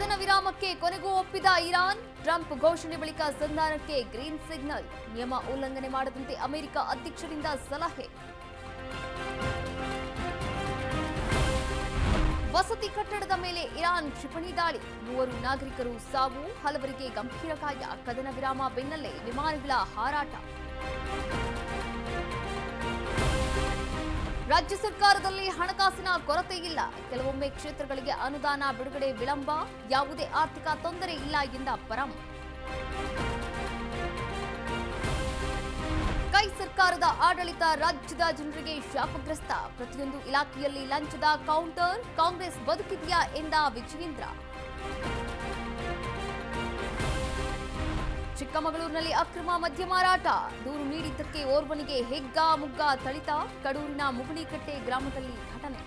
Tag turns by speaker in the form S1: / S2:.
S1: ಕದನ ವಿರಾಮಕ್ಕೆ ಕೊನೆಗೂ ಒಪ್ಪಿದ ಇರಾನ್, ಟ್ರಂಪ್ ಘೋಷಣೆ ಬಳಿಕ ಸಂಧಾನಕ್ಕೆ ಗ್ರೀನ್ ಸಿಗ್ನಲ್. ನಿಯಮ ಉಲ್ಲಂಘನೆ ಮಾಡದಂತೆ ಅಮೆರಿಕ ಅಧ್ಯಕ್ಷರಿಂದ ಸಲಹೆ. ವಸತಿ ಕಟ್ಟಡದ ಮೇಲೆ ಇರಾನ್ ಕ್ಷಿಪಣಿ ದಾಳಿ. ಮೂವರು ನಾಗರಿಕರು ಸಾವು, ಹಲವರಿಗೆ ಗಂಭೀರ ಗಾಯ. ಕದನ ವಿರಾಮ ಬೆನ್ನಲ್ಲೇ ವಿಮಾನಗಳ ಹಾರಾಟ. ರಾಜ್ಯ ಸರ್ಕಾರದಲ್ಲಿ ಹಣಕಾಸಿನ ಕೊರತೆ ಇಲ್ಲ. ಕೆಲವೊಮ್ಮೆ ಕ್ಷೇತ್ರಗಳಿಗೆ ಅನುದಾನ, ಬಿಡುಗಡೆ, ವಿಳಂಬ ಯಾವುದೇ ಆರ್ಥಿಕ ತೊಂದರೆ ಇಲ್ಲ ಎಂದ ಪರಂ. ಕೈ ಸರ್ಕಾರದ ಆಡಳಿತ ರಾಜ್ಯದ ಜನರಿಗೆ ಶಾಪಗ್ರಸ್ತ. ಪ್ರತಿಯೊಂದು ಇಲಾಖೆಯಲ್ಲಿ ಲಂಚದ ಕೌಂಟರ್ ಕಾಂಗ್ರೆಸ್ ಬದುಕಿದೆಯಾ ಎಂದ ವಿಜಯೇಂದ್ರ. ಚಿಕ್ಕಮಗಳೂರಿನಲ್ಲಿ ಅಕ್ರಮ ಮದ್ಯ ಮಾರಾಟ. ದೂರು ನೀಡಿದ್ದಕ್ಕೆ ಓರ್ವನಿಗೆ ಹೆಗ್ಗಾ ಮುಗ್ಗ ಥಳಿತ ಕಡೂರಿನ ಮುಗುಳಿಕಟ್ಟೆ ಗ್ರಾಮದಲ್ಲಿ ಘಟನೆ.